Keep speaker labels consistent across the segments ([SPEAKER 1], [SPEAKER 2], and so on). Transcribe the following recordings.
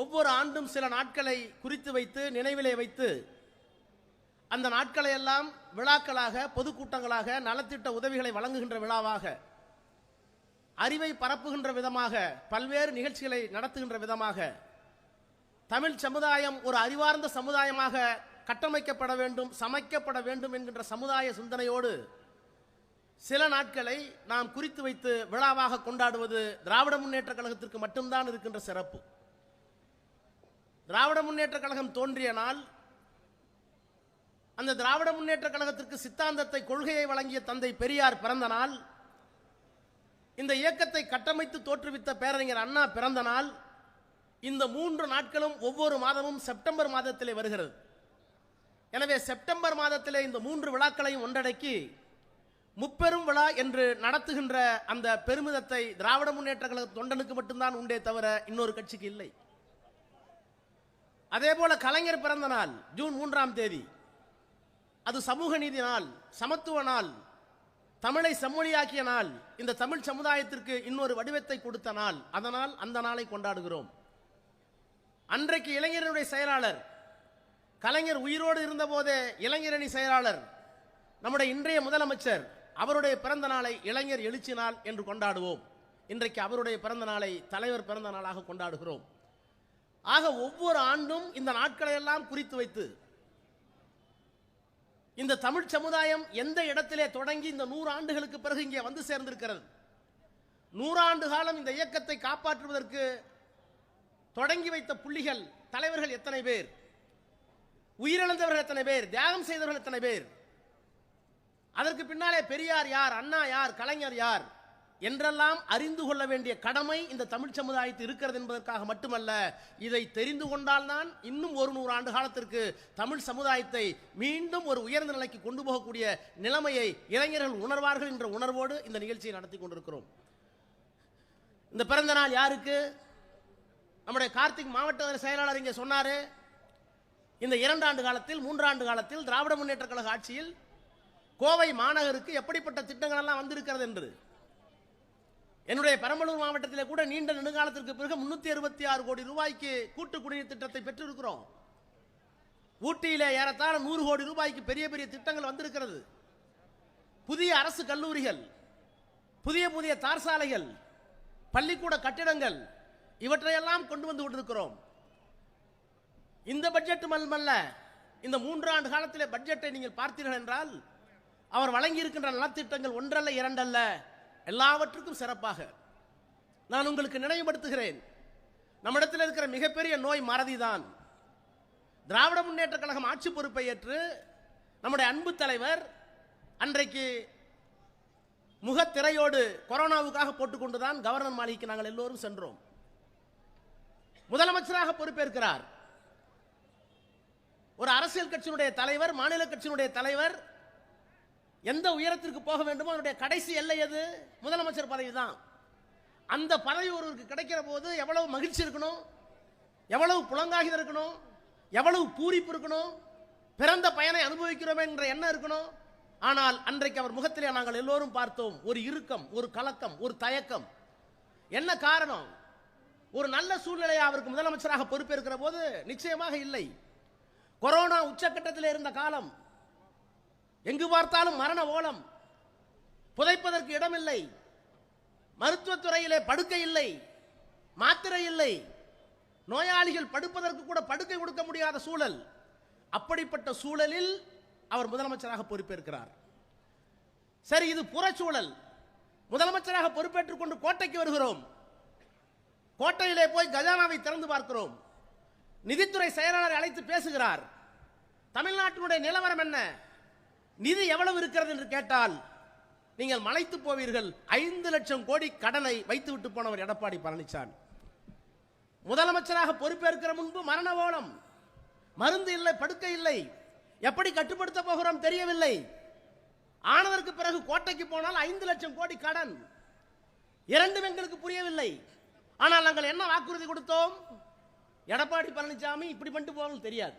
[SPEAKER 1] ஒவ்வொரு ஆண்டும் சில நாட்களை குறித்து வைத்து நினைவிலே வைத்து அந்த நாட்களை எல்லாம் விழாக்களாக பொதுக்கூட்டங்களாக நலத்திட்ட உதவிகளை வழங்குகின்ற விழாவாக அறிவை பரப்புகின்ற விதமாக பல்வேறு நிகழ்ச்சிகளை நடத்துகின்ற விதமாக தமிழ் சமுதாயம் ஒரு அறிவார்ந்த சமுதாயமாக கட்டமைக்கப்பட வேண்டும் சமைக்கப்பட வேண்டும் என்கின்ற சமுதாய சிந்தனையோடு சில நாட்களை நாம் குறித்து வைத்து விழாவாக கொண்டாடுவது திராவிட முன்னேற்ற கழகத்திற்கு மட்டும்தான் இருக்கின்ற சிறப்பு. திராவிட முன்னேற்ற கழகம் தோன்றிய நாள் அந்த திராவிட முன்னேற்ற கழகத்திற்கு சித்தாந்தத்தை கொள்கையை வழங்கிய தந்தை பெரியார் பிறந்த நாள் இந்த இயக்கத்தை கட்டமைத்து தோற்றுவித்த பேரறிஞர் அண்ணா பிறந்த நாள் இந்த மூன்று நாட்களும் ஒவ்வொரு மாதமும் செப்டம்பர் மாதத்திலே வருகிறது. எனவே செப்டம்பர் மாதத்திலே இந்த மூன்று விழாக்களையும் ஒன்றடக்கி முப்பெரும் விழா என்று நடத்துகின்ற அந்த பெருமிதத்தை திராவிட முன்னேற்ற கழக தொண்டனுக்கு மட்டும்தான் உண்டே தவிர இன்னொரு கட்சிக்கு இல்லை. அதே போல கலைஞர் பிறந்த நாள் ஜூன் மூன்றாம் தேதி. அது சமூக நீதி நாள் சமத்துவ நாள் தமிழை செம்மொழியாக்கிய நாள் இந்த தமிழ் சமுதாயத்திற்கு இன்னொரு வடிவத்தை கொடுத்த நாள். அதனால் அந்த நாளை கொண்டாடுகிறோம். அன்றைக்கு இளைஞரனுடைய செயலாளர் கலைஞர் உயிரோடு இருந்தபோதே இளைஞரணி செயலாளர் நம்முடைய இன்றைய முதலமைச்சர் அவருடைய பிறந்த நாளை இளைஞர் எழுச்சி நாள் என்று கொண்டாடுவோம். இன்றைக்கு அவருடைய பிறந்த நாளை தலைவர் பிறந்த நாளாக கொண்டாடுகிறோம். ஆக ஒவ்வொரு ஆண்டும் இந்த நாட்களை எல்லாம் குறித்து வைத்து இந்த தமிழ் சமுதாயம் எந்த இடத்திலே தொடங்கி இந்த நூறு ஆண்டுகளுக்கு பிறகு இங்கே வந்து சேர்ந்திருக்கிறது? நூறாண்டு காலம் இந்த இயக்கத்தை காப்பாற்றுவதற்கு தொடங்கி வைத்த புள்ளிகள் தலைவர்கள் எத்தனை பேர்? உயிரிழந்தவர்கள் எத்தனை பேர்? தியாகம் செய்தவர்கள் எத்தனை பேர்? அதற்கு பின்னாலே பெரியார் யார்? அண்ணா யார்? கலைஞர் யார்? என்றெல்லாம் அறிந்து கொள்ள வேண்டிய கடமை இந்த தமிழ் சமுதாயத்தில் இருக்கிறது என்பதற்காக மட்டுமல்ல இதை தெரிந்து கொண்டால்தான் இன்னும் ஒரு நூறு ஆண்டு காலத்திற்கு தமிழ் சமுதாயத்தை மீண்டும் ஒரு உயர்ந்த நிலைக்கு கொண்டு போகக்கூடிய நிலைமையை இளைஞர்கள் உணர்வார்கள் என்ற உணர்வோடு இந்த நிகழ்ச்சியை நடத்தி கொண்டிருக்கிறோம். இந்த பிறந்த நாள் யாருக்கு? நம்முடைய கார்த்திக் மாவட்ட செயலாளர் இங்கே சொன்னார். இந்த இரண்டாண்டு காலத்தில் மூன்றாண்டு காலத்தில் திராவிட முன்னேற்ற கழக ஆட்சியில் கோவை மாநகருக்கு எப்படிப்பட்ட திட்டங்கள் எல்லாம் வந்திருக்கிறது என்று. என்னுடைய பெரம்பலூர் மாவட்டத்தில் கூட நீண்ட நெடுங்காலத்திற்கு பிறகு முன்னூத்தி அறுபத்தி ஆறு கோடி ரூபாய்க்கு கூட்டு குடிநீர் திட்டத்தை பெற்றிருக்கிறோம். ஊட்டியில் ஏறத்தாழ நூறு கோடி ரூபாய்க்கு பெரிய பெரிய திட்டங்கள் வந்திருக்கிறது. புதிய அரசு கல்லூரிகள் புதிய புதிய தார் சாலைகள் பள்ளிக்கூட கட்டிடங்கள் இவற்றையெல்லாம் கொண்டு வந்து கொண்டிருக்கிறோம் இந்த பட்ஜெட் மல்மல்ல இந்த மூன்று ஆண்டு காலத்தில் பட்ஜெட்டை நீங்கள் பார்த்தீர்கள் என்றால் அவர் வழங்கி இருக்கின்ற நலத்திட்டங்கள் ஒன்றல்ல இரண்டல்ல எல்லாவற்றுக்கும் சிறப்பாக. நான் உங்களுக்கு நினைவுபடுத்துகிறேன். நம்மிடத்தில் இருக்கிற மிகப்பெரிய நோய் மறதிதான். திராவிட முன்னேற்ற கழகம் ஆட்சி பொறுப்பை ஏற்று நம்முடைய அன்பு தலைவர் அன்றைக்கு முகத்திரையோடு கொரோனாவுக்காக போட்டுக்கொண்டுதான் கவர்னர் மாளிகைக்கு நாங்கள் எல்லோரும் சென்றோம். முதலமைச்சராக பொறுப்பேற்கிறார். ஒரு அரசியல் கட்சியினுடைய தலைவர் மாநில கட்சியினுடைய தலைவர் எந்த உயரத்திற்கு போக வேண்டுமோ அவருடைய கடைசி எல்லை எது? முதலமைச்சர் பதவி தான் அந்த பதவி ஒருவருக்கு கிடைக்கிற போது எவ்வளவு மகிழ்ச்சி இருக்கணும்? எவ்வளவு புலங்காகிதம் இருக்கணும்? எவ்வளவு பூரிப்பு இருக்கணும்? பிறந்த பயனை அனுபவிக்கிறோமே என்ற எண்ணம் இருக்கணும்? ஆனால் அன்றைக்கு அவர் முகத்திலே நாங்கள் எல்லோரும் பார்த்தோம் ஒரு இறுக்கம் ஒரு கலக்கம் ஒரு தயக்கம். என்ன காரணம்? ஒரு நல்ல சூழ்நிலையை அவருக்கு முதலமைச்சராக பொறுப்பேற்கிற போது நிச்சயமாக இல்லை. கொரோனா உச்சக்கட்டத்தில் இருந்த காலம் எங்கு பார்த்தாலும் மரண ஓலம். புதைப்பதற்கு இடமில்லை. மருத்துவத்துறையிலே படுக்கை இல்லை. மாத்திரை இல்லை. நோயாளிகள் படுப்பதற்கு கூட படுக்கை கொடுக்க முடியாத சூழல். அப்படிப்பட்ட சூழலில் அவர் முதலமைச்சராக பொறுப்பேற்கிறார். சரி இது புறச்சூழல். முதலமைச்சராக பொறுப்பேற்றுக் கொண்டு கோட்டைக்கு வருகிறோம். கோட்டையிலே போய் கஜானாவை திறந்து பார்க்கிறோம். நிதித்துறை செயலாளரை அழைத்து பேசுகிறார். தமிழ்நாட்டினுடைய நிலவரம் என்ன? நிதி எவ்வளவு இருக்கிறது என்று கேட்டால் நீங்கள் மலைத்து போவீர்கள். ஐந்து லட்சம் கோடி கடனை வைத்து விட்டு போனவர் எடப்பாடி பழனிசாமி. முதலமைச்சராக பொறுப்பேற்கிற முன்பு மரண ஓலம். மருந்து இல்லை படுக்கை இல்லை. எப்படி கட்டுப்படுத்த போகிறோம் தெரியவில்லை. ஆனதற்கு பிறகு கோட்டைக்கு போனால் ஐந்து லட்சம் கோடி கடன். இரண்டும் எங்களுக்கு புரியவில்லை. ஆனால் நாங்கள் என்ன வாக்குறுதி கொடுத்தோம்? எடப்பாடி பழனிசாமி இப்படி பண்ணிட்டு போகணும் தெரியாது.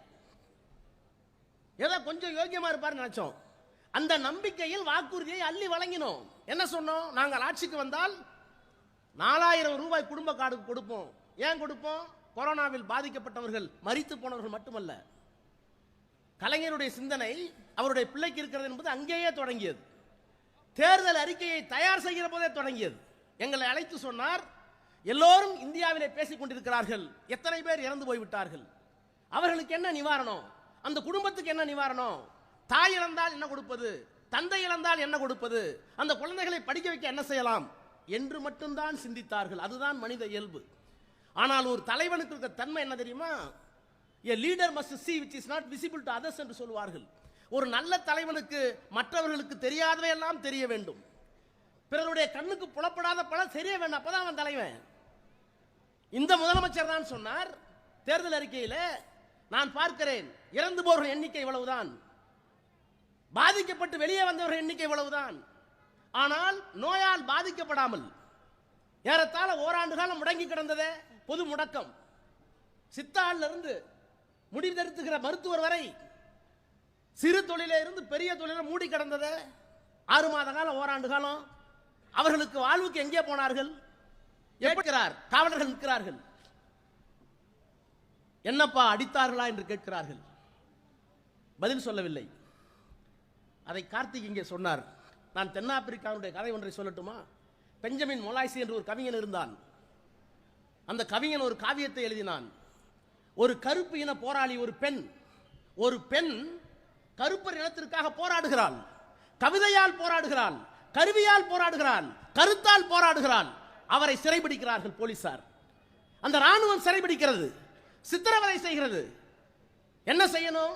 [SPEAKER 1] ஏதோ கொஞ்சம் யோக்கியமா இருப்பார் நினைச்சோம். அந்த நம்பிக்கையில் வாக்குறுதியை அள்ளி வழங்கினோம். என்ன சொன்னோம்? நாங்கள் ஆட்சிக்கு வந்தால் நாலாயிரம் ரூபாய் குடும்ப கார்டுக்கு கொடுப்போம். ஏன் கொடுப்போம்? கொரோனாவில் பாதிக்கப்பட்டவர்கள் மறித்து போனவர்கள் மட்டுமல்ல. கலைஞருடைய சிந்தனை அவருடைய பிள்ளைக்கு இருக்கிறது என்பது அங்கேயே தொடங்கியது. தேர்தல் அறிக்கையை தயார் செய்கிற போதே தொடங்கியது. எங்களை அழைத்து சொன்னார் எல்லோரும் இந்தியாவிலே பேசிக் கொண்டிருக்கிறார்கள். எத்தனை பேர் இறந்து போய்விட்டார்கள்? அவர்களுக்கு என்ன நிவாரணம்? அந்த குடும்பத்துக்கு என்ன நிவாரணம்? தாய் இழந்தால் என்ன கொடுப்பது? தந்தை இழந்தால் என்ன கொடுப்பது? அந்த குழந்தைகளை படிக்க வைக்க என்ன செய்யலாம்? என்று மட்டும்தான் சிந்தித்தார்கள். அதுதான் மனித இயல்பு. ஆனால் ஒரு தலைவனுக்கு இருக்க தன்மை என்ன தெரியுமா? A leader must see which is not visible to others என்று சொல்வார்கள் ஒரு நல்ல தலைவனுக்கு மற்றவர்களுக்கு தெரியாதவை எல்லாம் தெரிய வேண்டும். பிறருடைய கண்ணுக்கு புலப்படாத பல தெரிய வேண்டும். அப்பதான் அவன் தலைவன். இந்த முதலமைச்சர் தான் சொன்னார் தேர்தல் அறிக்கையில் நான் பார்க்கிறேன். இறந்து போர்கள் எண்ணிக்கை இவ்வளவுதான். பாதிக்கப்பட்டு வெளியே வந்தவர்கள் எண்ணிக்கை இவ்வளவுதான். ஆனால் நோயால் பாதிக்கப்படாமல் ஏறத்தாழ ஓராண்டு காலம் முடங்கி கிடந்ததே பொது முடக்கம். சித்தாள்ல இருந்து முடிவெடுத்துகிற மருத்துவர் வரை சிறு தொழிலே இருந்து பெரிய தொழிலை மூடி கிடந்ததே ஆறு மாத காலம் ஓராண்டு காலம். அவர்களுக்கு வாழ்வுக்கு எங்கே போனார்கள்? கேட்கிறார் காவலர்கள் நிற்கிறார்கள். என்னப்பா அடித்தார்களா என்று கேட்கிறார்கள். பதில் சொல்லவில்லை. அதை கார்த்திக் இங்கே சொன்னார். நான் தென்னாப்பிரிக்காவுடைய கதை ஒன்றை சொல்லட்டுமா? பெஞ்சமின் மொலாய்சி என்று ஒரு கவிஞன் இருந்தான். அந்த கவிஞன் ஒரு காவியத்தை எழுதினான். ஒரு கருப்பு இன போராளி ஒரு பெண் ஒரு பெண் கருப்பர் இனத்திற்காக போராடுகிறாள். கவிதையால் போராடுகிறாள் கருவியால் போராடுகிறாள் கருத்தால் போராடுகிறாள். அவரை சிறைபிடிக்கிறார்கள் போலீசார். அந்த ராணுவம் சிறைபிடிக்கிறது சித்திரவதை செய்கிறது. என்ன செய்யணும்?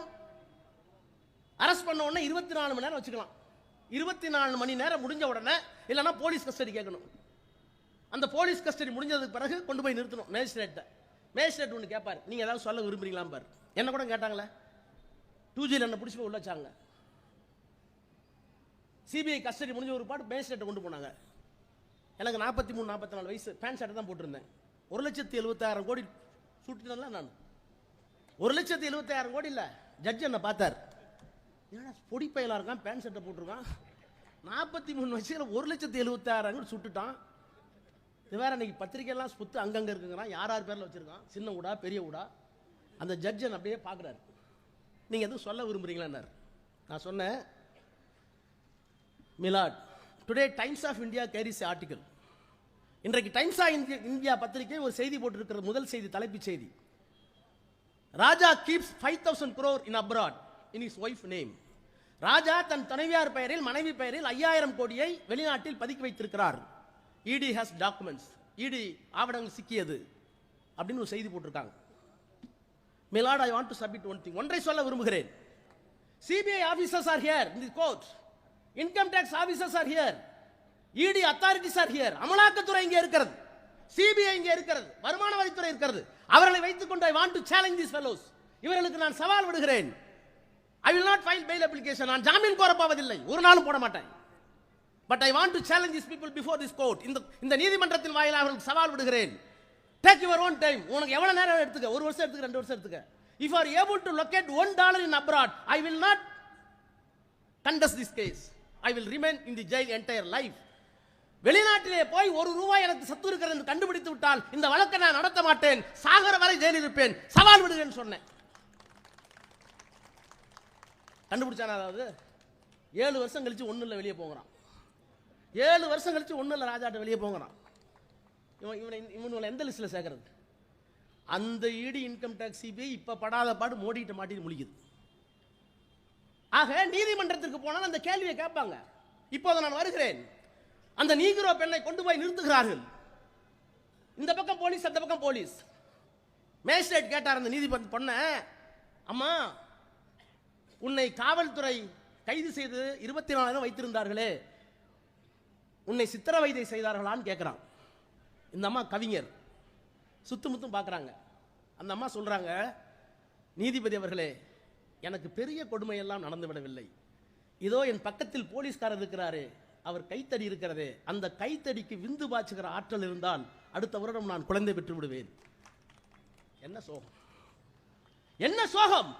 [SPEAKER 1] அரெஸ்ட் பண்ண உடனே இருபத்தி நாலு மணி நேரம் வச்சுக்கலாம். இருபத்தி நாலு மணி நேரம் முடிஞ்ச உடனே இல்லைன்னா போலீஸ் கஸ்டடி கேட்கணும். அந்த போலீஸ் கஸ்டடி முடிஞ்சதுக்கு பிறகு கொண்டு போய் நிறுத்தணும் மேஜிஸ்ட்ரேட்டை மேஜிஸ்ட்ரேட் ஒன்று கேட்பார் நீங்கள் ஏதாவது சொல்ல விரும்புறீங்களா பார். என்ன கூட கேட்டாங்களே? டூ ஜியில் என்ன பிடிச்சி போய் உள்ள வச்சாங்க. சிபிஐ கஸ்டடி முடிஞ்ச ஒரு பாட்டு மேஜிஸ்ட்ரேட்டை கொண்டு போனாங்க. எனக்கு நாற்பத்தி மூணு நாற்பத்தி நாலு வயசு. பேண்ட் ஷர்ட்டை தான் போட்டிருந்தேன். ஒரு லட்சத்தி எழுபத்தாயிரம் கோடி சுட்டுட்டேன்ல நான். ஒரு லட்சத்தி எழுபத்தாயிரம் கோடி இல்லை ஜட்ஜ் என்னை பார்த்தார்? ஏன்னா பொடி பயலாக இருக்கான் பேண்ட் சட்டை போட்டிருக்கான். நாற்பத்தி மூணு வயசுல ஒரு லட்சத்தி எழுபத்தாயிரம் சுட்டுட்டான். இது வேற அன்றைக்கி பத்திரிக்கையெல்லாம் சுத்து அங்கங்கே இருக்குங்கிறான். யார் யார் பேரில் வச்சுருக்கான்? சின்ன ஊடா பெரிய ஊடா? அந்த ஜட்ஜன் அப்படியே பார்க்குறாரு. நீங்கள் எதுவும் சொல்ல விரும்புகிறீங்களான்னார் நான் சொன்னேன் milord today Times of India carries article இன்றைக்கு டைம்ஸ் ஆஃப் இந்தியா இந்தியா பத்திரிகை ஒரு செய்தி போட்டிருக்கிற முதல் செய்தி தலைப்புச் செய்தி. Raja keeps five thousand crore in abroad in his wife name Raja தன் துணைவியார் பெயரில் மனைவி பெயரில் ஐயாயிரம் கோடியை வெளிநாட்டில் பதுக்கி வைத்திருக்கிறார். இடி ஹாஸ் டாக்குமெண்ட்ஸ் இடி ஆவணங்கள் சிக்கியது. அப்படின்னு ஒரு செய்தி போட்டிருக்காங்க. Milord I want to submit one thing ஒன்றை சொல்ல விரும்புகிறேன். CBI officers are here in the court income tax officers are here ED authorities are here அமலாக்கத்துறை இங்கே இருக்கிறது. சிபிஐ இங்கே இருக்கிறது. வருமான வரித்துறை இருக்கிறது. அவர்களை வைத்துக்கொண்டு I want to challenge this fellows இவர்களுக்கு நான் சவால் விடுகிறேன். I will not file bail application நான் ஜாமீன் கோரப்போவதில்லை ஒரு நாளும் போட மாட்டேன். But I want to challenge this people before this court இந்த இந்த நீதிமன்றத்தின் வாயிலாக அவர்களுக்கு சவால் விடுகிறேன். டேக் யுவர் ஓன் டைம் உனக்கு எவ்வளவு நேரம் எடுத்துக்க. ஒரு வருஷம் எடுத்துக்க ரெண்டு வருஷம் எடுத்துக்க. If are able to locate one dollar in abroad I will not contest this case I will remain in the jail entire life வெளிநாட்டிலே போய் ஒரு ரூபாய் எனக்கு சத்து இருக்கிறது கண்டுபிடித்து விட்டால் இந்த வழக்கை நான் நடத்த மாட்டேன். சாகர வரை ஜெயிலில் இருப்பேன். சவால் விடுகிறேன்னு சொன்னேன். கண்டுபிடிச்சானா அதாவது? ஏழு வருஷம் கழிச்சு ஒன்றும் இல்லை வெளியே போகிறான். ஏழு வருஷம் கழிச்சு ஒன்றும் இல்லை ராஜாட்ட வெளியே போகிறான். இவன் இவனை இவனுங்களை எந்த லிஸ்ட்டில் சேர்க்கறது? அந்த ஈடு இன்கம் டேக்ஸ் சிபிஐ இப்போ படாத பாடு மோடிட்டு மாட்டிட்டு முழிக்குது. ஆக நீதிமன்றத்திற்கு போனால் அந்த கேள்வியை கேட்பாங்க. இப்போது நான் வருகிறேன். அந்த நீகிரோ பெண்ணை கொண்டு போய் நிறுத்துகிறார்கள். இந்த பக்கம் போலீஸ் அந்த பக்கம் போலீஸ். மேஜிஸ்ட்ரேட் கேட்டார் அந்த நீதிபதி பொண்ணை. அம்மா உன்னை காவல்துறை கைது செய்து இருபத்தி நாலாயிரம் வைத்திருந்தார்களே உன்னை சித்திரவதை செய்தார்களான்னு கேட்குறான் இந்த அம்மா கவிஞர். சுத்து முத்தும் பார்க்குறாங்க அந்த அம்மா சொல்கிறாங்க நீதிபதி அவர்களே எனக்கு பெரிய கொடுமையெல்லாம் நடந்து விடவில்லை. இதோ என் பக்கத்தில் போலீஸ்காரர் இருக்கிறாரு. அவர் கைத்தடி இருக்கிறதே. அந்த கைத்தடிக்கு விந்து பாய்ச்சுகிற ஆற்றல் இருந்தால் அடுத்த வருடம் நான் குழந்தை பெற்று விடுவேன். என்ன சோகம்? என்ன சோகம்?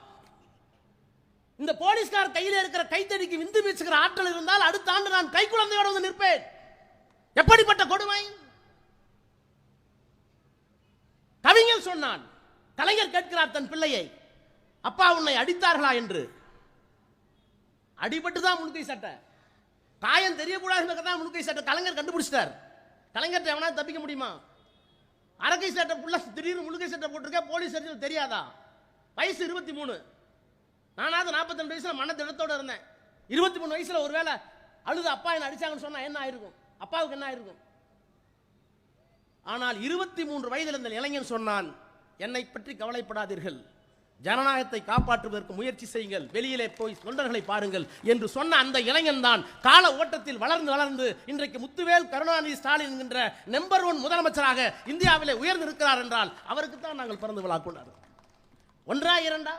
[SPEAKER 1] இந்த போலீஸ்கார் கையில் இருக்கிற கைத்தடிக்கு விந்து வீசுகிற ஆற்றல் இருந்தால் அடுத்த ஆண்டு நான் கை குழந்தையோட வந்து நிற்பேன். எப்படிப்பட்ட கொடுமை? கவிஞர் சொன்னான் கலைஞர் கேட்கிறார் தன் பிள்ளையை அப்பா உன்னை அடித்தார்களா என்று. அடிபட்டு தான் முழுக்கை சட்டை. காயம் தெரியக்கூடாது தான் முழுக்கை சட்டை கலைஞர் கண்டுபிடிச்சிட்டார். கலைஞர்ட்ட எவனா தப்பிக்க முடியுமா? அரக்கை சட்டை புள்ள திடீர்னு முழுக்கை சட்டை போட்டிருக்க? போலீஸ் தெரியாதா? வயசு இருபத்தி மூணு. நானாவது நாற்பத்தெண்டு வயசுல மன திடத்தோடு இருந்தேன். இருபத்தி மூணு வயசுல ஒருவேளை அழுது அப்பா என்னை அடித்தாங்கன்னு சொன்னால் என்ன ஆயிருக்கும்? அப்பாவுக்கு என்ன ஆயிருக்கும்? ஆனால் இருபத்தி மூன்று வயதில் இருந்த இளைஞன் சொன்னான் என்னை பற்றி கவலைப்படாதீர்கள். ஜனநாயகத்தை காப்பாற்றுவதற்கு முயற்சி செய்யுங்கள். வெளியிலே போய் தொண்டர்களை பாருங்கள். என்று சொன்ன அந்த இளைஞன் தான் கால ஓட்டத்தில் வளர்ந்து வளர்ந்து இன்றைக்கு முத்துவேல் கருணாநிதி ஸ்டாலின் என்கின்ற நம்பர் ஒன் முதலமைச்சராக இந்தியாவிலே உயர்ந்து இருக்கிறார் என்றால் அவருக்கு தான் நாங்கள் பிறந்து விழா கொண்டாடுறோம் ஒன்றா இரண்டா?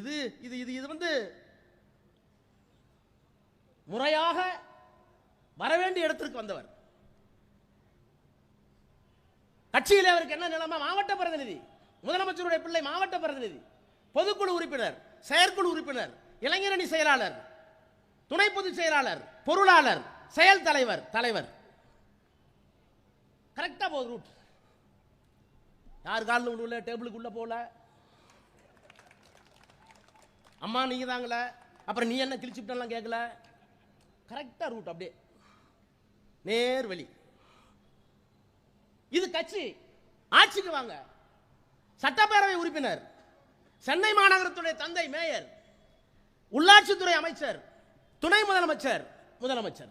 [SPEAKER 1] இது இது இது இது வந்து முறையாக வரவேண்டிய இடத்திற்கு வந்தவர். கட்சியில் அவருக்கு என்ன நிலைமை? மாவட்ட பிரதிநிதி. முதலமைச்சருடைய பிள்ளை மாவட்ட பிரதிநிதி. பொதுக்குழு உறுப்பினர் செயற்குழு உறுப்பினர் இளைஞரணி செயலாளர் துணை பொதுச் செயலாளர் பொருளாளர் செயல் தலைவர் தலைவர். கரெக்டாக போகுது ரூட் யார் காலில் உள்ள டேபிளுக்குள்ள போல அம்மா நீங்க தாங்களே அப்புறம் நீ என்ன கிழிச்சுட்டெல்லாம் கேட்கல? கரெக்டா ரூட் அப்படியே. நேர் வழி. இது கட்சி. ஆட்சிக்கு வாங்க. சட்டப்பேரவை உறுப்பினர். சென்னை மாநகரத்துடைய தந்தை மேயர். உள்ளாட்சித்துறை அமைச்சர். துணை முதலமைச்சர். முதலமைச்சர்.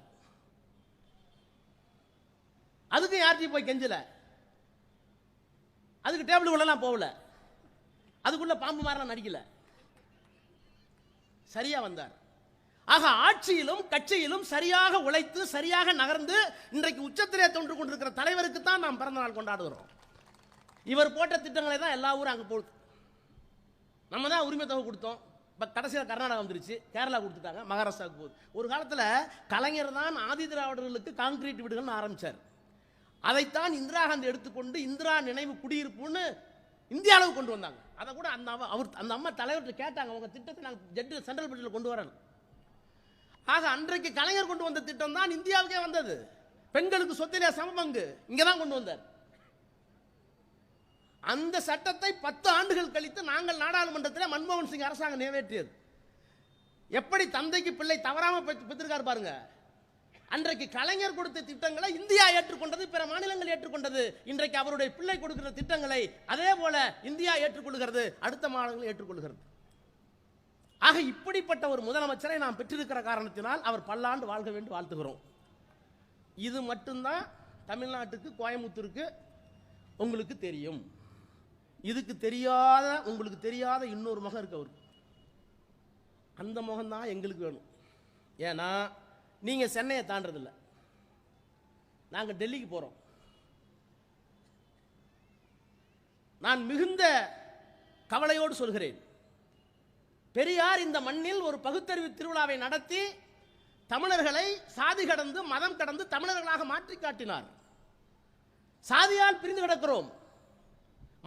[SPEAKER 1] அதுக்கு யார்கிட்டயும் போய் கெஞ்சல. அதுக்கு டேபிளுக்குள்ளலாம் போகல. அதுக்குள்ள பாம்பு மாதிரிலாம் நடிக்கல. சரியாக வந்தார். ஆக ஆட்சியிலும் கட்சியிலும் சரியாக உழைத்து சரியாக நகர்ந்து இன்றைக்கு உச்சத்திலே தொன்று கொண்டிருக்கிற தலைவருக்கு தான் நாம் பிறந்த நாள் கொண்டாடுகிறோம். இவர் போட்ட திட்டங்களை தான் எல்லா ஊரும் அங்கே போகுது நம்ம தான் உரிமை தொகை கொடுத்தோம். இப்போ கடைசியில் கர்நாடகா வந்துருச்சு. கேரளா கொடுத்துட்டாங்க மகாராஷ்டிராவுக்கு போகுது. ஒரு காலத்தில் கலைஞர் தான் ஆதி திராவிடர்களுக்கு காங்கிரீட் வீடுகள்னு ஆரம்பிச்சார். அதைத்தான் இந்திரா காந்தி எடுத்துக்கொண்டு இந்திரா நினைவு குடியிருப்புன்னு இந்திய அளவு கொண்டு வந்தாங்க. அதை கூட அந்த அம்மா அவர் அந்த அம்மா தலைவர்கிட்ட கேட்டாங்க. உங்கள் திட்டத்தை நாங்கள் ஜெட்டு சென்ட்ரல் பட்ஜெட்டில் கொண்டு வரணும். ஆக அன்றைக்கு கலைஞர் கொண்டு வந்த திட்டம் தான் இந்தியாவுக்கே வந்தது. பெண்களுக்கு சொத்திலே சமபங்கு இங்கே தான் கொண்டு வந்தார். அந்த சட்டத்தை பத்து ஆண்டுகள் கழித்து நாங்கள் நாடாளுமன்றத்தில் மன்மோகன் சிங் அரசாங்கம் நிறைவேற்றியது. எப்படி தந்தைக்கு பிள்ளை தவறாம பெற்றிருக்கார் பாருங்கள் பாருங்க. அன்றைக்கு கலைஞர் கொடுத்த திட்டங்களை இந்தியா ஏற்றுக்கொண்டது பிற மாநிலங்கள் ஏற்றுக்கொண்டது. இன்றைக்கு அவருடைய பிள்ளை கொடுக்கிற திட்டங்களை அதே போல இந்தியா ஏற்றுக்கொள்கிறது அடுத்த மாநிலங்கள் ஏற்றுக்கொள்கிறது. ஆக இப்படிப்பட்ட ஒரு முதலமைச்சரை நாம் பெற்றிருக்கிற காரணத்தினால் அவர் பல்லாண்டு வாழ்க வேண்டும் வாழ்த்துகிறோம். இது மட்டும்தான் தமிழ்நாட்டுக்கு கோயம்புத்தூருக்கு உங்களுக்கு தெரியும். இதுக்கு தெரியாத உங்களுக்கு தெரியாத இன்னொரு முகம் இருக்கு அவருக்கு. அந்த முகம் தான் எங்களுக்கு வேணும். ஏன்னா நீங்கள் சென்னையை தாண்டதில்ல நாங்கள் டெல்லிக்கு போகிறோம் நான் மிகுந்த கவலையோடு சொல்கிறேன். பெரியார் இந்த மண்ணில் ஒரு பகுத்தறிவு திருவிழாவை நடத்தி தமிழர்களை சாதி கடந்து மதம் கடந்து தமிழர்களாக மாற்றி காட்டினார். சாதியால் பிரிந்து கிடக்கிறோம்.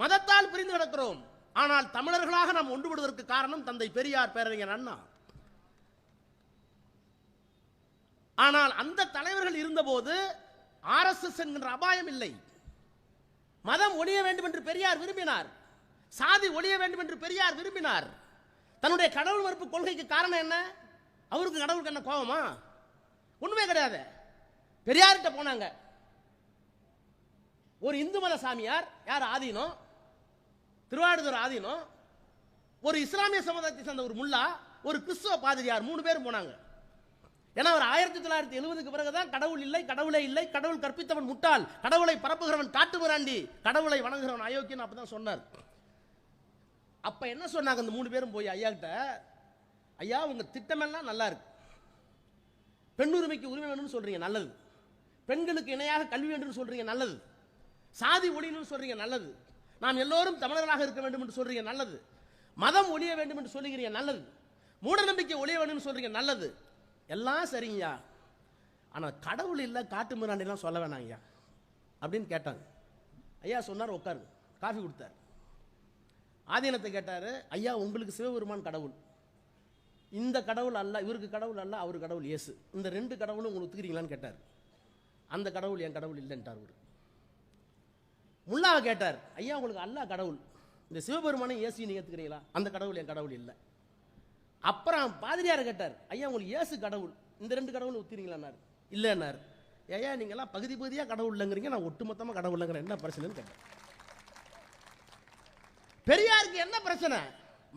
[SPEAKER 1] மதத்தால் பிரிந்து கிடக்கிறோம். ஆனால் தமிழர்களாக நாம் ஒன்றுபடுவதற்கு காரணம் தந்தை பெரியார் பேரறிஞர் அண்ணா. ஆனால் அந்த தலைவர்கள் இருந்தபோது ஆர்எஸ்எஸ் என்கின்ற அபாயம் இல்லை. மதம் ஒழிய வேண்டும் என்று பெரியார் விரும்பினார். சாதி ஒழிய வேண்டும் என்று பெரியார் விரும்பினார். தன்னுடைய கடவுள் மறுப்பு கொள்கைக்கு காரணம் என்ன? அவருக்கு கடவுளுக்கு என்ன கோபமா? ஒண்ணுமே கிடையாது. பெரியார்கிட்ட போனாங்க. ஒரு இந்து மத சாமியார் யார்? ஆதீனம் திருவாடுதுறை ஆதீனம் ஒரு இஸ்லாமிய சமுதாயத்தை சேர்ந்த ஒரு முல்லா ஒரு கிறிஸ்துவ பாதிரியார் மூணு பேரும் போனாங்க. ஏன்னா அவர் ஆயிரத்தி தொள்ளாயிரத்தி எழுபதுக்கு பிறகுதான் கடவுள் இல்லை கடவுளே இல்லை கடவுள் கற்பித்தவன் முட்டாள் கடவுளை பரப்புகிறவன் காட்டுகிறாண்டி கடவுளை வணங்குகிறவன் அயோக்கியன் அப்பதான் சொன்னார். அப்ப என்ன சொன்னாங்க அந்த மூணு பேரும் போய் ஐயா கிட்ட? ஐயா உங்க திட்டமெல்லாம் நல்லா இருக்கு. பெண்ணுரிமைக்கு உரிமை வேணும்னு சொல்றீங்க நல்லது. பெண்களுக்கு இணையாக கல்வி வேண்டும் சொல்றீங்க நல்லது. சாதி ஒளியணும்னு சொல்றீங்க நல்லது. நாம் எல்லோரும் தமிழர்களாக இருக்க வேண்டும் என்று சொல்றீங்க நல்லது. மதம் ஒழிய வேண்டும் என்று சொல்லுகிறீங்க நல்லது. மூட நம்பிக்கை ஒழிய வேண்டும் சொல்றீங்க நல்லது. எல்லாம் சரிங்கய்யா. ஆனால் கடவுள் இல்லை காட்டு மிராண்டிலாம் சொல்ல வேணாம் ஐயா அப்படின்னு கேட்டாங்க. ஐயா சொன்னார் உட்காரு காஃபி கொடுத்தார். ஆதீனத்தை கேட்டார் ஐயா உங்களுக்கு சிவபெருமான் கடவுள். இந்த கடவுள் அல்ல இவருக்கு கடவுள் அல்ல அவர் கடவுள் இயேசு. இந்த ரெண்டு கடவுளும் உங்களுக்கு ஒத்துக்கிறீங்களான்னு கேட்டார். அந்த கடவுள் என் கடவுள் இல்லைன்ட்டார் அவர். முல்லாவை கேட்டார் ஐயா உங்களுக்கு அல்லா கடவுள். இந்த சிவபெருமானை இயேசு நீங்கள் ஏற்றுக்கிறீங்களா அந்த கடவுள் என் கடவுள் இல்லை. அப்புறம் பாதிரியார் கேட்டார் ஐயா உங்களுக்கு இயேசு கடவுள். இந்த ரெண்டு கடவுள் ஒத்துறீங்களான்னார் இல்லைன்னார். ஐயா நீங்கள்லாம் பகுதி பகுதியாக கடவுள் இல்லைங்கிறீங்க நான் ஒட்டுமொத்தமாக கடவுள் இல்லைங்கிற என்ன பிரச்சனைன்னு கேட்டேன். பெரியாருக்கு என்ன பிரச்சனை?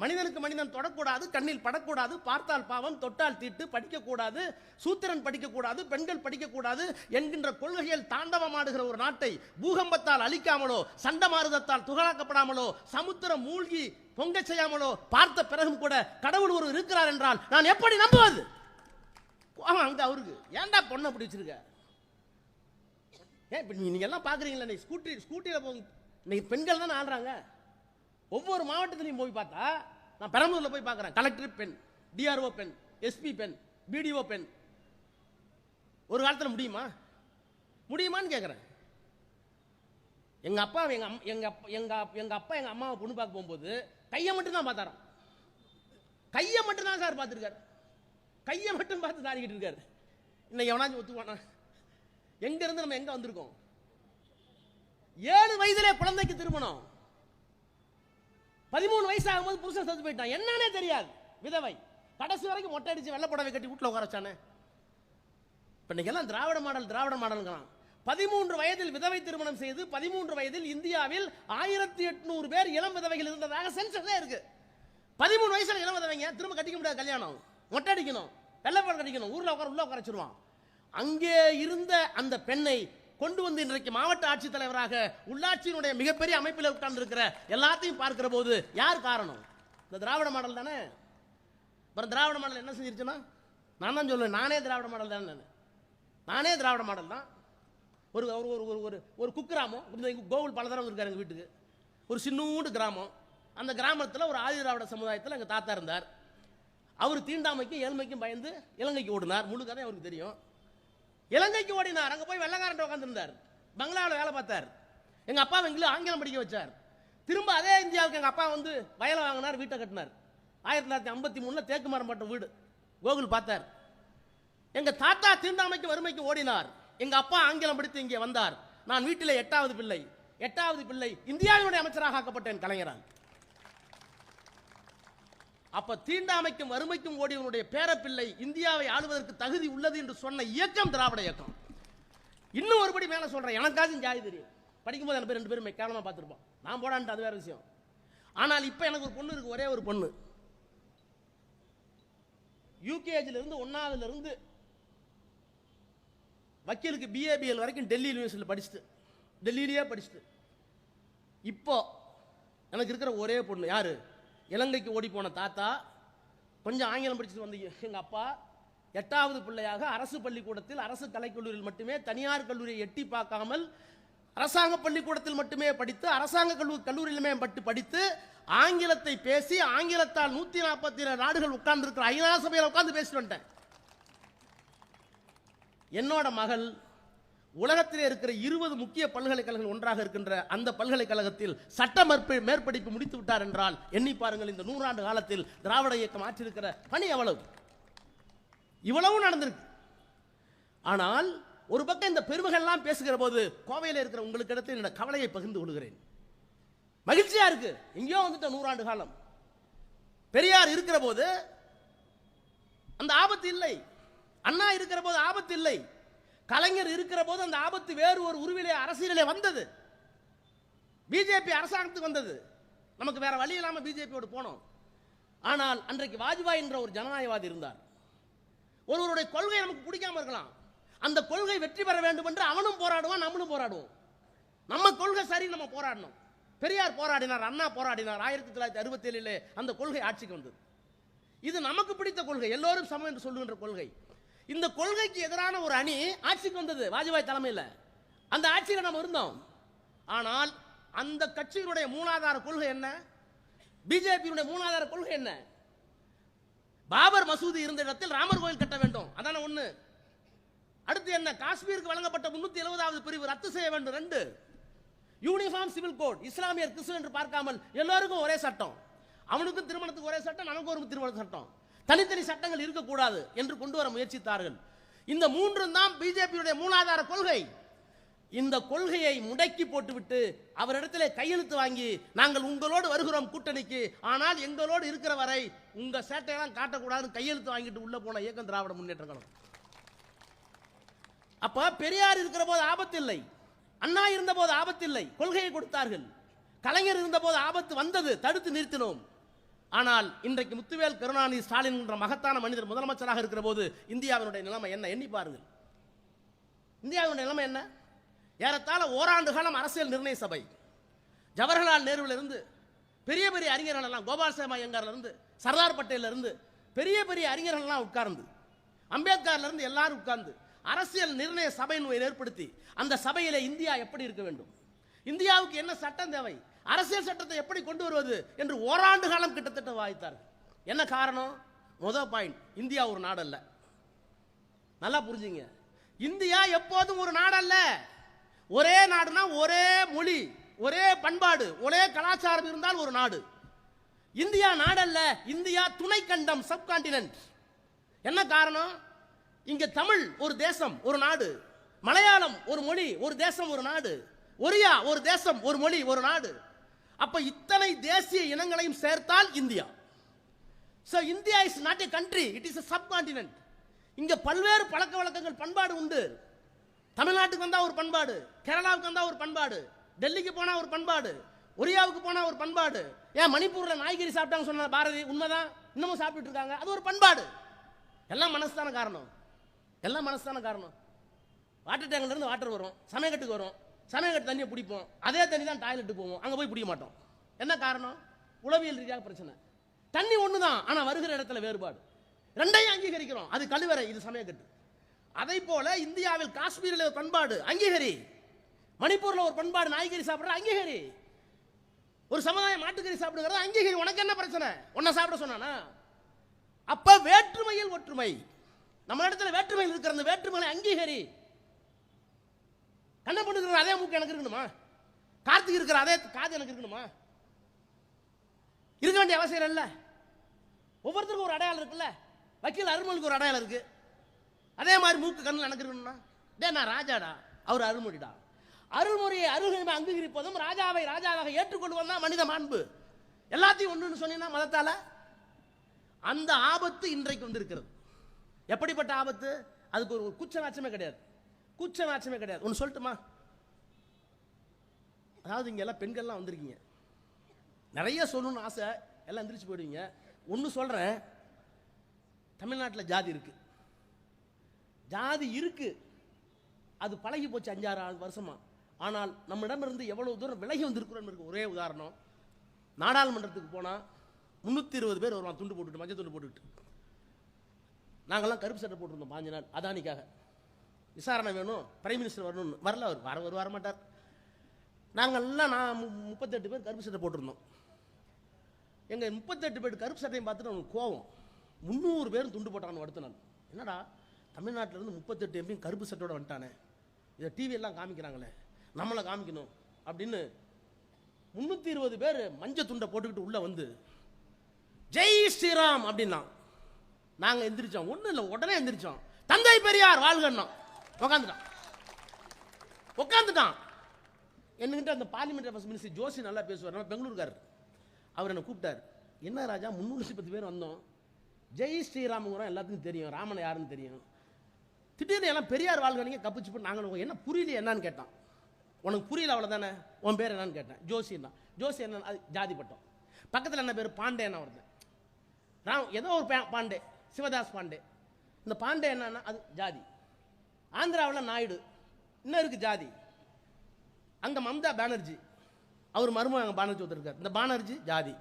[SPEAKER 1] மனிதனுக்கு மனிதன் தொடக்கூடாது கண்ணில் படக்கூடாது பார்த்தால் பாவம் தொட்டால் தீட்டு படிக்கக்கூடாது சூத்திரன் படிக்கக்கூடாது பெண்கள் படிக்கக்கூடாது என்கின்ற கொள்கையில் தாண்டவமாடுகிற ஒரு நாட்டை பூகம்பத்தால் அழிக்காமலோ சண்டமாருதத்தால் துகளாக்கப்படாமலோ சமுத்திரம் மூழ்கி பொங்க செய்யாமலோ பார்த்த பிறகும் கூட கடவுள் ஒரு இருக்கிறார் என்றால் நான் எப்படி நம்புவது? கோவம் அங்க அவருக்கு. ஏன்டா பொண்ணை அப்படி வச்சிருக்க? ஏன் இப்போ நீங்க எல்லாம் பாக்குறீங்களா ஸ்கூட்டி ஸ்கூட்டியில் போங்க இன்னைக்கு பெண்கள் தானே ஆடுறாங்க ஒவ்வொரு மாவட்டத்திலையும் போய் பார்த்தா நான் பெரம்பலூரில் போய் பார்க்குறேன். கலெக்டர் பெண் டிஆர்ஓ பெண் எஸ்பி பெண் பிடிஓ பெண். ஒரு காலத்தில் முடியுமா? முடியுமான்னு கேட்குறேன் எங்கள் அப்பா எங்கள் அம்- எங்கள் அப்பா எங்கள் அப்பா எங்கள் அம்மாவை பொண்ணு பார்க்க போகும்போது கையை மட்டும் தான் பார்த்தாராம். கையை மட்டும் தான் சார் பார்த்துருக்காரு. கையை மட்டும் பார்த்து தாரிக்கிட்டு இருக்காரு. இன்னும் எவனாச்சும் ஒத்துக்குவானா? எங்க இருந்து நம்ம எங்க வந்திருக்கோம்? ஏழு வயதிலே குழந்தைக்கு திருமணம். பதிமூணு வயசு ஆகும்போது புருஷன் செத்து போயிட்டான். என்னன்னே தெரியாது. விதவை. கடைசி வரைக்கும் மொட்டை அடிச்சு வெள்ளை புடவை கட்டி வீட்டில் உட்கார வச்சானே. இப்போ இன்னைக்கெல்லாம் திராவிட மாடல் திராவிட மாடலுங்கிறான் பதிமூன்று வயதில் விதவை திருமணம் செய்து பதிமூன்று வயதில் இந்தியாவில் ஆயிரத்தி எட்நூறு பேர் இளம் விதவைகள் இருந்ததாக சென்சஸே இருக்கு. பதிமூணு வயசுல இளம் விதவைங்க திரும்ப கட்டிக்க முடியாது கல்யாணம். மொட்டை அடிக்கணும் வெள்ளை கட்டிக்கணும் ஊர்ல உட்கார உள்ள உட்கார வச்சிருவான். அங்கே இருந்த அந்த பெண்ணை கொண்டு வந்து இன்றைக்கு மாவட்ட ஆட்சித்தலைவராக உள்ளாட்சியினுடைய மிகப்பெரிய அமைப்பில் உட்கார்ந்து இருக்கிற எல்லாத்தையும் பார்க்கிற போது யார் காரணம்? இந்த திராவிட மாடல் தானே? அப்புறம் திராவிட மாடல் என்ன செஞ்சிருச்சுன்னா நான் தான் சொல்லுவேன் நானே திராவிட மாடல் தானே நானே திராவிட மாடல் தான். ஒரு ஒரு ஒரு ஒரு ஒரு ஒரு குக்கிராமம். இந்த கோகுல் பல தடவை இருக்காரு எங்கள் வீட்டுக்கு. ஒரு சின்னூண்டு கிராமம். அந்த கிராமத்தில் ஒரு ஆதி திராவிட சமுதாயத்தில் எங்கள் தாத்தா இருந்தார். அவர் தீண்டாமைக்கும் ஏழ்மைக்கும் பயந்து இலங்கைக்கு ஓடினார். முழு கதை அவருக்கு தெரியும். இலங்கைக்கு ஓடினார். அங்கே போய் வெள்ளக்காரன் உட்காந்துருந்தார் பங்களாவில் வேலை பார்த்தார். எங்கள் அப்பா எங்களை ஆங்கிலம் படிக்க வச்சார். திரும்ப அதே இந்தியாவுக்கு எங்கள் அப்பா வந்து வயலை வாங்கினார் வீட்டை கட்டினார். ஆயிரத்தி தொள்ளாயிரத்தி ஐம்பத்தி மூணில் தேக்கு மரம் பட்ட வீடு கோகுல் பார்த்தார். எங்கள் தாத்தா தீண்டாமைக்கு வறுமைக்கு ஓடினார். எங்கள் அப்பா ஆங்கிலம் படித்து இங்கே வந்தார். நான் வீட்டில் எட்டாவது பிள்ளை. எட்டாவது பிள்ளை இந்தியாவினுடைய அமைச்சராக ஆக்கப்பட்டேன் கலைஞரால். அப்ப தீண்டாமைக்கும் வறுமைக்கும் ஓடியவனுடைய பேரப்பிள்ளை இந்தியாவை ஆளுவதற்கு தகுதி உள்ளது என்று சொன்ன இயக்கம் திராவிட இயக்கம். இன்னும் ஒருபடி மேலே சொல்றேன். எனக்காச்சும் ஜாதி தெரியும். படிக்கும்போது எனக்கு ரெண்டு பேரும் கேவலமா பார்த்துருப்போம். நான் போடான்ட்டு அது வேற விஷயம். ஆனால் இப்ப எனக்கு ஒரு பொண்ணு இருக்கு ஒரே ஒரு பொண்ணு. யூகேஜில இருந்து ஒன்னாவதுல இருந்து வக்கீலுக்கு பிஏபிஎல் வரைக்கும் டெல்லி யூனிவர்சிட்டியில் படிச்சுட்டு டெல்லியிலேயே படிச்சுட்டு. இப்போ எனக்கு இருக்கிற ஒரே பொண்ணு யார்? இலங்கைக்கு ஓடி போன தாத்தா கொஞ்சம் ஆங்கிலம் படிச்சுட்டு வந்த எங்கள் அப்பா எட்டாவது பிள்ளையாக அரசு பள்ளிக்கூடத்தில் அரசு கலைக்கல்லூரியில் மட்டுமே தனியார் கல்லூரியை எட்டி பார்க்காமல் அரசாங்க பள்ளிக்கூடத்தில் மட்டுமே படித்து அரசாங்க கல்லூரி கல்லூரியிலுமே பட்டு படித்து ஆங்கிலத்தை பேசி ஆங்கிலத்தால் நூற்றி நாற்பத்தி ஏழு நாடுகள் உட்கார்ந்துருக்கிற ஐநா சபையில் உட்காந்து பேசிட்டு வந்துட்டேன். என்னோட மகள் உலகத்தில் இருக்கிற இருபது முக்கிய பல்கலைக்கழகங்கள் ஒன்றாக இருக்கின்ற அந்த பல்கலைக்கழகத்தில் சட்ட மேற்படிப்பு முடித்து விட்டார் என்றால் எண்ணி பாருங்கள் இந்த நூறாண்டு காலத்தில் திராவிட இயக்கம் ஆற்றிருக்கிற பணி எவ்வளவு? இவ்வளவு நடந்திருக்கு. ஆனால் ஒரு பக்கம் இந்த பெருமைகள்லாம் பேசுகிற போது கோவையில் இருக்கிற உங்களுக்கு இடத்தில் என்னோட கவலையை பகிர்ந்து கொள்கிறேன். மகிழ்ச்சியா இருக்கு. எங்கேயோ வந்துட்ட நூறாண்டு காலம். பெரியார் இருக்கிற போது அந்த ஆபத்து இல்லை. அண்ணா இருக்கிற போது ஆபத்து இல்லை. கலைஞர் இருக்கிற போது அந்த ஆபத்து வேறு ஒரு உருவிலே அரசியலே வந்தது. பிஜேபி அரசாங்கத்துக்கு வந்தது. நமக்கு வேற வழி இல்லாமல் பிஜேபியோடு போனோம். ஆனால் அன்றைக்கு வாஜ்பாய் என்ற ஒரு ஜனநாயகவாதி இருந்தார். ஒருவருடைய கொள்கை நமக்கு பிடிக்காம இருக்கலாம். அந்த கொள்கை வெற்றி பெற வேண்டும் என்று அவனும் போராடுவான் நம்மளும் போராடுவோம். நம்ம கொள்கை சரி நம்ம போராடணும். பெரியார் போராடினார் அண்ணா போராடினார். ஆயிரத்தி தொள்ளாயிரத்தி அறுபத்தி ஏழிலே அந்த கொள்கை ஆட்சிக்கு வந்தது. இது நமக்கு பிடித்த கொள்கை. எல்லோரும் சமம் என்று சொல்லுகின்ற கொள்கை. இந்த கொள்கைக்கு எதிரான ஒரு அணி ஆட்சிக்கு வந்தது வாஜ்பாய் தலைமையில். அந்த ஆட்சியில் நம்ம இருந்தோம். ஆனால் அந்த கட்சியினுடைய மூலாதார கொள்கை என்ன? பிஜேபியினுடைய மூலாதார கொள்கை என்ன? பாபர் மசூதி இருந்த இடத்தில் ராமர் கோயில் கட்ட வேண்டும். அதான ஒண்ணு. அடுத்து என்ன? காஷ்மீருக்கு வழங்கப்பட்ட முன்னூத்தி எழுபதாவது பிரிவு ரத்து செய்ய வேண்டும். ரெண்டு. யூனிஃபார்ம் சிவில் கோட் இஸ்லாமியர் கிறிஸ்துவ என்று பார்க்காமல் எல்லாருக்கும் ஒரே சட்டம். அவனுக்கும் திருமணத்துக்கு ஒரே சட்டம் நமக்கு ஒரு திருமண சட்டம். தனித்தனி சட்டங்கள் இருக்கக்கூடாது என்று கொண்டு வர முயற்சித்தார்கள். இந்த மூன்றும் தான் பிஜேபியுடைய மூலாதார கொள்கை. இந்த கொள்கையை முடக்கி போட்டுவிட்டு அவரிடத்திலே கையெழுத்து வாங்கி நாங்கள் உங்களோடு வருகிறோம் கூட்டணிக்கு ஆனால் எங்களோடு இருக்கிற வரை உங்க சேட்டையெல்லாம் காட்டக்கூடாதுன்னு கையெழுத்து வாங்கிட்டு உள்ள போன இயக்கம் திராவிட முன்னேற்ற கழகம். அப்ப பெரியார் இருக்கிற போது ஆபத்து இல்லை அண்ணா இருந்த போது ஆபத்து இல்லை கொள்கையை கொடுத்தார்கள். கலைஞர் இருந்த போது ஆபத்து வந்தது. தடுத்து நிறுத்தினோம். ஆனால் இன்றைக்கு முத்துவேல் கருணாநிதி ஸ்டாலின் என்ற மகத்தான மனிதர் முதலமைச்சராக இருக்கிற போது இந்தியாவினுடைய நிலைமை என்ன? எண்ணி பாருங்கள். இந்தியாவினுடைய நிலைமை என்ன? ஏறத்தாழ ஓராண்டு காலம் அரசியல் நிர்ணய சபை. ஜவஹர்லால் நேருவிலிருந்து பெரிய பெரிய அறிஞர்கள் எல்லாம் கோபால் சேமா ஐயங்கார்ல சர்தார் பட்டேலிருந்து பெரிய பெரிய அறிஞர்கள் எல்லாம் உட்கார்ந்து அம்பேத்கர்லேருந்து எல்லாரும் உட்கார்ந்து அரசியல் நிர்ணய சபையின் ஏற்படுத்தி அந்த சபையிலே இந்தியா எப்படி இருக்க வேண்டும்? இந்தியாவுக்கு என்ன சட்டம் தேவை? அரசியல் சட்டத்தை எப்படி கொண்டு வருவது என்று ஓராண்டு காலம் கிட்டத்தட்ட வாய்த்தார் என்ன காரணம்? முதல் பாயிண்ட் இந்தியா ஒரு நாடல்ல. நல்லா புரிஞ்சுங்க. இந்தியா எப்போதும் ஒரு நாடல்ல. ஒரே நாடுனா ஒரே மொழி ஒரே பண்பாடு ஒரே கலாச்சாரம் இருந்தால் ஒரு நாடு. இந்தியா நாடல்ல இந்தியா துணை கண்டம் சப்கான்டினென்ட் என்ன காரணம்? இங்க தமிழ் ஒரு தேசம் ஒரு நாடு. மலையாளம் ஒரு மொழி ஒரு தேசம் ஒரு நாடு. ஒரியா ஒரு தேசம் ஒரு மொழி ஒரு நாடு. அப்ப இத்தனை தேசிய இனங்களையும் சேர்த்தால் India. So India is not a country it is a subcontinent இங்க பல்வேறு பழக்க வழக்கங்கள் பண்பாடு உண்டு. தமிழ்நாட்டுக்கு வந்தா ஒரு பண்பாடு கேரளாவுக்கு வந்தா ஒரு பண்பாடு டெல்லிக்கு போனா ஒரு பண்பாடு ஒரியாவுக்கு போனா ஒரு பண்பாடு. ஏன் மணிப்பூர்ல நாய்கறி சாப்பிட்டாங்க சொன்ன பாரதி உண்மைதான்? இன்னமும் சாப்பிட்டு இருக்காங்க. அது ஒரு பண்பாடு. எல்லாம் மனசுதான காரணம். எல்லாம் மனசுதான காரணம். வாட்டர் டேங்க்ல இருந்து வாட்டர் வரும். சமயக்கட்டுக்கு வரும். சமயக்கட்டு தண்ணியை பிடிப்போம். அதே தண்ணி தான் டாய்லெட்டு போவோம். அங்கே போய் பிடிக்க மாட்டோம். என்ன காரணம்? உளவியல் ரீதியாக பிரச்சனை. தண்ணி ஒன்று தான் ஆனால் வருகிற இடத்துல வேறுபாடு. ரெண்டையும் அங்கீகரிக்கிறோம். அது கழிவறை இது சமயக்கட்டு அதை போல இந்தியாவில் காஷ்மீரில் ஒரு பண்பாடு அங்கீகரி. மணிப்பூரில் ஒரு பண்பாடு நாய்கறி சாப்பிட்ற அங்கீகரி. ஒரு சமுதாயம் மாட்டுக்கறி சாப்பிடுகிறது அங்கீகரி. உனக்கு என்ன பிரச்சனை? உன்னை சாப்பிட சொன்னானா? அப்ப வேற்றுமையில் ஒற்றுமை. நம்ம இடத்துல வேற்றுமையில் இருக்கிற அந்த வேற்றுமையை அங்கீகரி. கண்ணப்பன் இருக்கிற அதே மூக்கு எனக்கு இருக்கணுமா? கார்த்திக் இருக்கிற அதே காது எனக்கு இருக்கணுமா? இருக்க வேண்டிய அவசியம் இல்லை. ஒவ்வொருத்தருக்கும் ஒரு அடையாளம் இருக்குல்ல. வக்கீல் அருள்மொழிக்கு ஒரு அடையாளம் இருக்கு. அதே மாதிரி மூக்கு கண்ணில் எனக்கு இருக்கணும்னா டே நான் ராஜாடா? அவர் அருள்மொழிடா. அருள்மொழியை அருள்மொழியை அங்கீகரிப்பதும் ராஜாவை ராஜாவாக ஏற்றுக்கொள்வதும் தான் மனித மாண்பு. எல்லாத்தையும் ஒன்றுன்னு சொன்னீங்கன்னா மதத்தால் அந்த ஆபத்து இன்றைக்கு வந்திருக்கிறது. எப்படிப்பட்ட ஆபத்து? அதுக்கு ஒரு குச்ச நாச்சமே கிடையாது. கூச்சம் நாச்சமே கிடையாது. ஒன்று சொல்லட்டுமா? அதாவது இங்கே எல்லாம் பெண்கள்லாம் வந்திருக்கீங்க. நிறைய சொல்லணும்னு ஆசை. எல்லாம் எந்திரிச்சு போயிடுவீங்க. ஒன்று சொல்கிறேன் தமிழ்நாட்டில் ஜாதி இருக்கு. ஜாதி இருக்கு. அது பழகி போச்சு அஞ்சாறு ஆறு வருஷமா. ஆனால் நம்மிடமிருந்து எவ்வளோ தூரம் விலகி வந்திருக்கிறோம் இருக்கு ஒரே உதாரணம். நாடாளுமன்றத்துக்கு போனால் முந்நூற்றி இருபது பேர் வருவான் துண்டு போட்டுட்டு மஞ்சள் துண்டு போட்டுக்கிட்டு. நாங்கெல்லாம் கருப்பு சட்டை போட்டிருந்தோம் பாஞ்சு நாள். அதானிக்காக. விசாரணை வேணும் பிரைம் மினிஸ்டர் வரணும்னு. வரல அவர். வர ஒரு வர மாட்டார். நாங்கள்லாம் நான் மு- முப்பத்தெட்டு பேர் கருப்பு சட்டை போட்டிருந்தோம். எங்கள் முப்பத்தெட்டு பேர் கருப்பு சட்டையும் பார்த்துட்டு அவனுக்கு கோவம். முந்நூறு பேரும் துண்டு போட்டான்னு அடுத்த நாள். என்னடா தமிழ்நாட்டிலேருந்து முப்பத்தெட்டு எம்பியும் கருப்பு சட்டையோட வந்துட்டானே. இதை டிவியெல்லாம் காமிக்கிறாங்களே. நம்மளை காமிக்கணும். அப்படின்னு முந்நூற்றி இருபது பேர் மஞ்சள் துண்டை போட்டுக்கிட்டு உள்ளே வந்து ஜெய் ஸ்ரீராம் அப்படின்னா நாங்கள் எந்திரிச்சோம். ஒன்றும் இல்லை உடனே எந்திரிச்சோம். தந்தை பெரியார் வாழ்கண்ணோம் உக்காந்துட்டான். உட்காந்துட்டான் என்கிட்ட அந்த பார்லிமெண்ட் அஃபேர்ஸ் மினிஸ்டர் ஜோஷி நல்லா பேசுவார். நம்ம பெங்களூர்காரர். அவர் என்னை கூப்பிட்டார். என்ன ராஜா முந்நூறு பத்து பேர் வந்தோம். ஜெய் ஸ்ரீராமுங்கிறோம் எல்லாத்துக்கும் தெரியும். ராமனை யாருன்னு தெரியும். திடீர்னு எல்லாம் பெரியார் வாழ்கணிங்க கப்பிச்சு போட்டு நாங்கள் என்ன புரியல என்னன்னு கேட்டான். உனக்கு புரியல அவ்வளோ தானே உன் பேர் என்னன்னு கேட்டேன். ஜோஷின்னா ஜோசி என்ன அது ஜாதி பட்டம். பக்கத்தில் என்ன பேர்? பாண்டேன்னா ஒருத்தன் ராம் ஏதோ ஒரு பாண்டே. சிவதாஸ் பாண்டே. இந்த பாண்டே என்னன்னா அது ஜாதி. ஆந்திராவில் நாயுடு. இன்னும் இருக்கு ஜாதி. அங்கே மம்தா பானர்ஜி. அவர் மருமகன் பானர்ஜி ஒருத்தருக்கார் இந்த பானர்ஜி ஜாதி.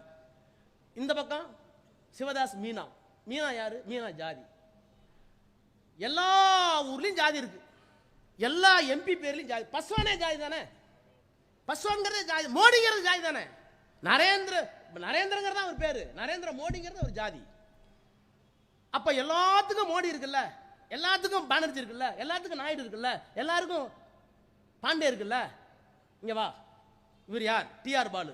[SPEAKER 1] இந்த பக்கம் சிவதாஸ் மீனா. மீனா யாரு? மீனா ஜாதி. எல்லா ஊர்லயும் ஜாதி இருக்கு. எல்லா எம்பி பேர்லையும் ஜாதி. பஸ்வானே ஜாதி தானே? பஸ்வான்ங்கிறதே ஜாதி. மோடிங்கிறது ஜாதி தானே? நரேந்திர நரேந்திரங்கிறது தான் ஒரு பேர். நரேந்திர மோடிங்கிறது ஒரு ஜாதி. அப்ப எல்லாத்துக்கும் மோடி இருக்குல்ல? எல்லாத்துக்கும் பானர்ஜி இருக்குல்ல எல்லாத்துக்கும் நாயுடு இருக்குல்ல எல்லாருக்கும் பாண்டே இருக்குல்ல. இங்கே வா. இவர் யார்? T R.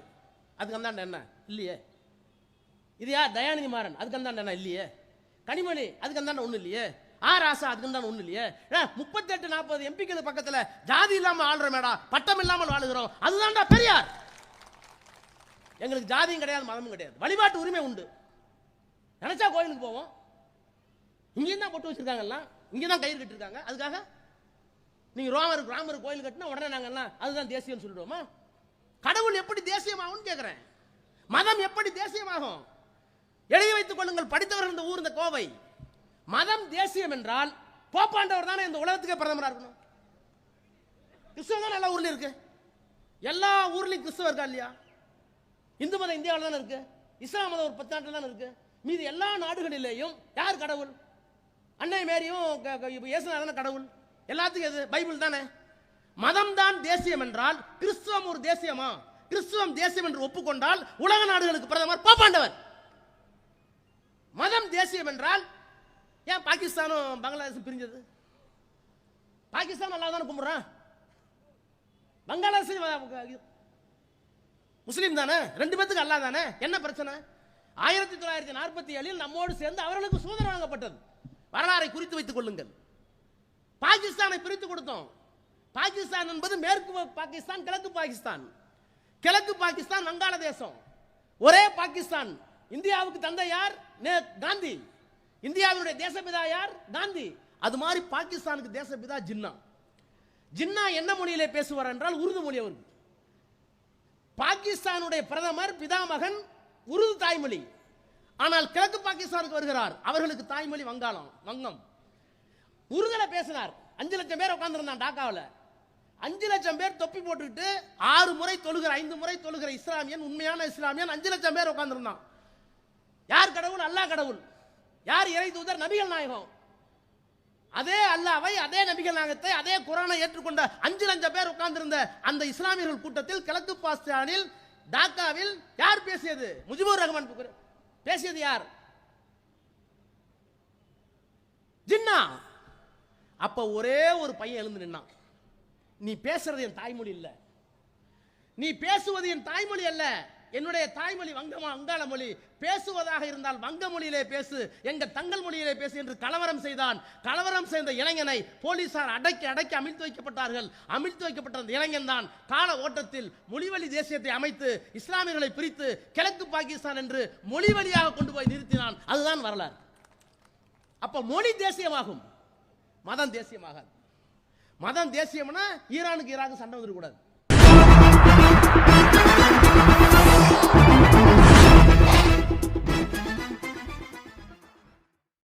[SPEAKER 1] அதுக்கு அந்தாண்ட என்ன? இல்லையே. இது யார்? தயாநிதி மாறன். அதுக்கு அந்தாண்ட என்ன? இல்லையே. கனிமணி அதுக்கு அந்தாண்ட ஒன்றும் இல்லையே. ஆ ராசா அதுக்கு தான் ஒண்ணு இல்லையே. முப்பத்தெட்டு நாற்பது எம்பிக்கள் பக்கத்துல ஜாதி இல்லாம ஆளுற மேடா பட்டம் இல்லாமல் வாழுகிறோம். அதுதான்டா பெரியார். எங்களுக்கு ஜாதியும் கிடையாது மதமும் கிடையாது. வழிபாட்டு உரிமை உண்டு. நினைச்சா கோயிலுக்கு போவோம். இங்கேயும் தான் பொட்டு வச்சிருக்காங்கல்லாம் இங்கே தான் கயிறு கட்டிருக்காங்க அதுக்காக நீங்கள் ரோமர் ராமர் கோயில் கட்டினா உடனே நாங்கள்லாம் அதுதான் தேசியம்னு சொல்லிடுவோமா? கடவுள் எப்படி தேசியமாகும்னு கேட்குறேன் மதம் எப்படி தேசியமாகும்? எழுதி வைத்துக் கொள்ளுங்கள் படித்தவர்கள் இந்த ஊர் இந்த கோவை. மதம் தேசியம் என்றால் போப்பாண்டவர் தானே இந்த உலகத்துக்கே பிரதமராக இருக்கணும்? கிறிஸ்தவம் தான் எல்லா ஊர்லேயும் இருக்கு. எல்லா ஊர்லேயும் கிறிஸ்தவம் இருக்கா இல்லையா? இந்து மதம் இந்தியாவில் தானே இருக்கு. இஸ்லாம் மதம் ஒரு பத்து நாட்டில் தானே இருக்கு. மீதி எல்லா நாடுகளிலேயும் யார் கடவுள்? அன்னை மேரியும் இயேசுநாதன கடவுள். எல்லாத்துக்கும் எது? பைபிள் தானே? மதம் தான் தேசியம் என்றால் கிறிஸ்துவம் ஒரு தேசியமா? கிறிஸ்துவம் தேசியம் என்று ஒப்புக்கொண்டால் உலக நாடுகளுக்கு பிரதமர் போப்பாண்டவர் மதம் தேசியம் என்றால் ஏன் பாகிஸ்தானும் பங்களாதேஷும் பிரிஞ்சது? பாகிஸ்தான் நல்லா தானே கும்பிட்றான் பங்களாதேஷ் முஸ்லீம் தானே? ரெண்டு பேத்துக்கு அல்லா தானே? என்ன பிரச்சனை? ஆயிரத்தி தொள்ளாயிரத்தி நாற்பத்தி ஏழில் நம்மோடு சேர்ந்து அவர்களுக்கு சுதந்திரம் வழங்கப்பட்டது. வரலாறை குறித்து வைத்துக் கொள்ளுங்கள். பாகிஸ்தானை பிரித்து கொடுத்தோம். பாகிஸ்தான் என்பது மேற்கு பாகிஸ்தான் கிழக்கு பாகிஸ்தான். கிழக்கு பாகிஸ்தான் வங்காளதேசம். ஒரே பாகிஸ்தான். இந்தியாவுக்கு தந்தை யார்? காந்தி. இந்தியாவினுடைய தேசபிதா யார்? காந்தி. அது மாதிரி பாகிஸ்தானுக்கு தேசபிதா ஜின்னா. ஜின்னா என்ன மொழியிலே பேசுவார் என்றால் உருது மொழி அவருக்கு. பாகிஸ்தானுடைய பிரதமர் பிதாமகன் உருது தாய்மொழி. ஆனால் கிழக்கு பாகிஸ்தானுக்கு வருகிறார். அவர்களுக்கு தாய்மொழி வங்காளம் வங்கம். உருதுல பேசினார். அஞ்சு லட்சம் பேர் உட்காந்துருந்தான் டாக்காவில். அஞ்சு லட்சம் பேர் தொப்பி போட்டுக்கிட்டு ஆறு முறை தொழுகிற ஐந்து முறை தொழுகிற இஸ்லாமியன் உண்மையான இஸ்லாமியன் அஞ்சு லட்சம் பேர் உட்காந்துருந்தான் யார் கடவுள்? அல்லாஹ் கடவுள். யார் இறை தூதர்? நபிகள் நாயகம். அதே அல்லாவை அதே நபிகள் நாயகத்தை அதே குரானை ஏற்றுக்கொண்ட அஞ்சு லட்சம் பேர் உட்கார்ந்திருந்த அந்த இஸ்லாமியர்கள் கூட்டத்தில் கிழக்கு பாஸ்தானில் டாக்காவில் யார் பேசியது? முஜிபுர் ரஹ்மான் பேசியது யார்? ஜின்னா. அப்ப ஒரே ஒரு பையன் எழுந்து நின்னான். நீ பேசுறது என் தாய்மொழி இல்ல. நீ பேசுவது என் தாய்மொழி அல்ல. என்னுடைய தாய்மொழி வங்கமா வங்காள மொழி பேசுவதாக இருந்தால் வங்க மொழியிலே பேசு. எங்கள் தங்கள் மொழியிலே பேசு என்று கலவரம் செய்தான். கலவரம் செய்த இளைஞனை போலீசார் அடக்கி அடக்கி அமிழ்த்து வைக்கப்பட்டார்கள். அமிழ்த்து வைக்கப்பட்ட அந்த இளைஞன் தான் கால ஓட்டத்தில் மொழிவழி தேசியத்தை அமைத்து இஸ்லாமியர்களை பிரித்து கிழக்கு பாகிஸ்தான் என்று மொழி வழியாக கொண்டு போய் நிறுத்தினான். அதுதான் வரலாறு. அப்ப மொழி தேசியமாகும். மதம் தேசியமாகாது. மதம் தேசியம்னா ஈரானுக்கு ஈராக்கு சண்டை வந்துடக்கூடாது.